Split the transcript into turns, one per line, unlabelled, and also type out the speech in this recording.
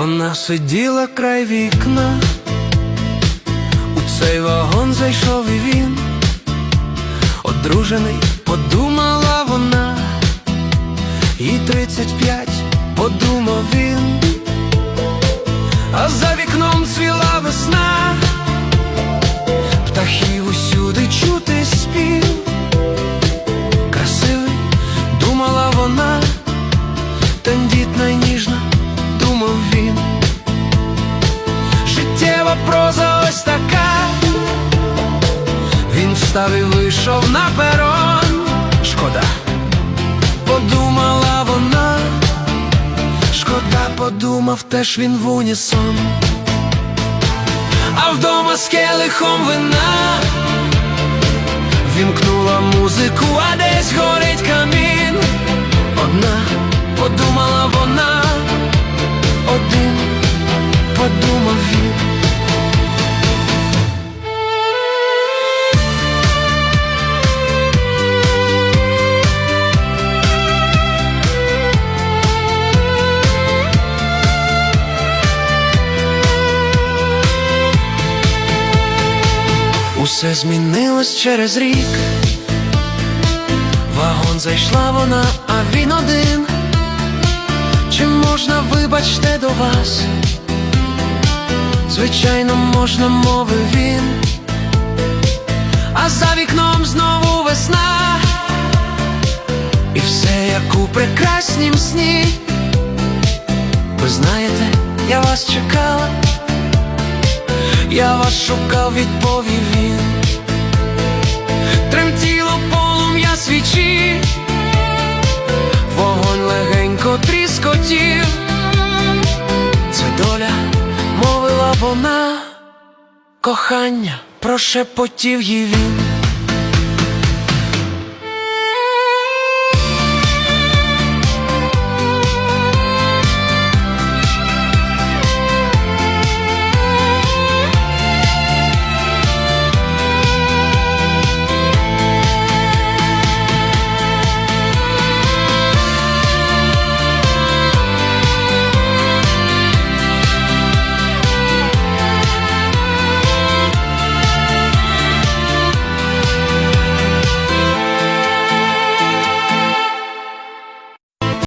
Вона сиділа край вікна, у цей вагон зайшов і він, одружений, подумала вона, і тридцять п'ять, подумав він, проза ось така. Він встав і вийшов на перон. Шкода, подумала вона. Шкода, подумав теж він в унісон. А вдома з келихом вина Вімкнула музику, а десь горить Усе змінилось через рік. Вагон зайшла вона, а він один. Чи можна, вибачте, до вас? Звичайно, можна, мовив він. А за вікном знову весна. І все як у прекраснім сні. Ви знаєте, я вас чекала. Я вас шукав, відповів він. Тремтіло полум'я свічі, вогонь легенько тріскотів. Це доля, мовила вона, кохання, прошепотів їй він.